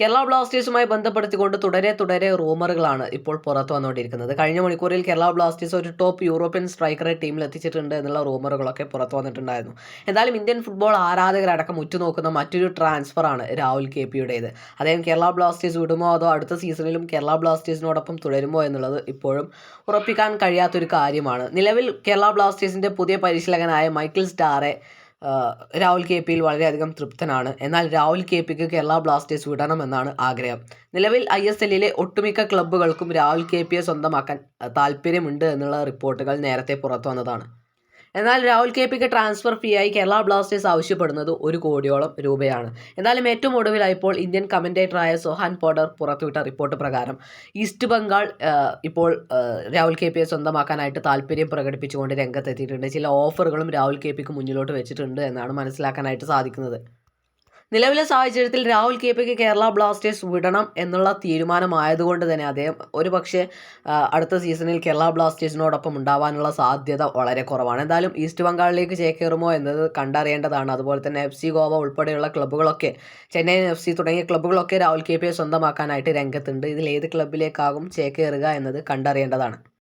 കേരള ബ്ലാസ്റ്റേഴ്സുമായി ബന്ധപ്പെടുത്തിക്കൊണ്ട് തുടരെ തുടരെ റൂമറുകളാണ് ഇപ്പോൾ പുറത്തു വന്നുകൊണ്ടിരിക്കുന്നത്. കഴിഞ്ഞ മണിക്കൂറിൽ കേരള ബ്ലാസ്റ്റേഴ്സ് ഒരു ടോപ്പ് യൂറോപ്യൻ സ്ട്രൈക്കറെ ടീമിൽ എത്തിച്ചിട്ടുണ്ട് എന്നുള്ള റൂമറുകളൊക്കെ പുറത്തു വന്നിട്ടുണ്ടായിരുന്നു. എന്തായാലും ഇന്ത്യൻ ഫുട്ബോൾ ആരാധകരടക്കം ഉറ്റുനോക്കുന്ന മറ്റൊരു ട്രാൻസ്ഫറാണ് രാഹുൽ കെ പിയുടേത്. അദ്ദേഹം കേരള ബ്ലാസ്റ്റേഴ്സ് വിടുമോ അതോ അടുത്ത സീസണിലും കേരള ബ്ലാസ്റ്റേഴ്സിനോടൊപ്പം തുടരുമോ എന്നുള്ളത് ഇപ്പോഴും ഉറപ്പിക്കാൻ കഴിയാത്തൊരു കാര്യമാണ്. നിലവിൽ കേരള ബ്ലാസ്റ്റേഴ്സിന്റെ പുതിയ പരിശീലകനായ മൈക്കിൾ സ്റ്റാറെ രാഹുൽ കെ പിയിൽ വളരെയധികം തൃപ്തനാണ്. എന്നാൽ രാഹുൽ കെ പിക്ക് കേരള ബ്ലാസ്റ്റേഴ്സ് വിടണമെന്നാണ് ആഗ്രഹം. നിലവിൽ ഐ എസ് എല്ലിലെ ഒട്ടുമിക്ക ക്ലബ്ബുകൾക്കും രാഹുൽ കെ പിയെ സ്വന്തമാക്കാൻ താല്പര്യമുണ്ട് എന്നുള്ള റിപ്പോർട്ടുകൾ നേരത്തെ പുറത്തു വന്നതാണ്. എന്നാൽ രാഹുൽ കെ പിക്ക് ട്രാൻസ്ഫർ ഫീ ആയി കേരള ബ്ലാസ്റ്റേഴ്സ് ആവശ്യപ്പെടുന്നത് ഒരു കോടിയോളം രൂപയാണ്. എന്നാലും ഏറ്റവും ഒടുവിലായപ്പോൾ ഇന്ത്യൻ കമന്റേറ്ററായ സോഹാൻ പോഡർ പുറത്തുവിട്ട റിപ്പോർട്ട് പ്രകാരം ഈസ്റ്റ് ബംഗാൾ ഇപ്പോൾ രാഹുൽ കെ പിയെ സ്വന്തമാക്കാനായിട്ട് താല്പര്യം പ്രകടിപ്പിച്ചുകൊണ്ട് രംഗത്തെത്തിയിട്ടുണ്ട്. ചില ഓഫറുകളും രാഹുൽ കെ പിക്ക് മുന്നിലോട്ട് വെച്ചിട്ടുണ്ട് എന്നാണ് മനസ്സിലാക്കാനായിട്ട് സാധിക്കുന്നത്. നിലവിലെ സാഹചര്യത്തിൽ രാഹുൽ കെ പിക്ക് കേരള ബ്ലാസ്റ്റേഴ്സ് വിടണം എന്നുള്ള തീരുമാനമായതുകൊണ്ട് തന്നെ അദ്ദേഹം ഒരു പക്ഷേ അടുത്ത സീസണിൽ കേരള ബ്ലാസ്റ്റേഴ്സിനോടൊപ്പം ഉണ്ടാവാനുള്ള സാധ്യത വളരെ കുറവാണ്. എന്തായാലും ഈസ്റ്റ് ബംഗാളിലേക്ക് ചേക്കേറുമോ എന്നത് കണ്ടറിയേണ്ടതാണ്. അതുപോലെ തന്നെ എഫ് സി ഗോവ ഉൾപ്പെടെയുള്ള ക്ലബ്ബുകളൊക്കെ ചെന്നൈ എഫ് സി തുടങ്ങിയ ക്ലബ്ബുകളൊക്കെ രാഹുൽ കെ പിയെ സ്വന്തമാക്കാനായിട്ട് രംഗത്തുണ്ട്. ഇതിൽ ഏത് ക്ലബ്ബിലേക്കാകും ചേക്കേറുക എന്നത് കണ്ടറിയേണ്ടതാണ്.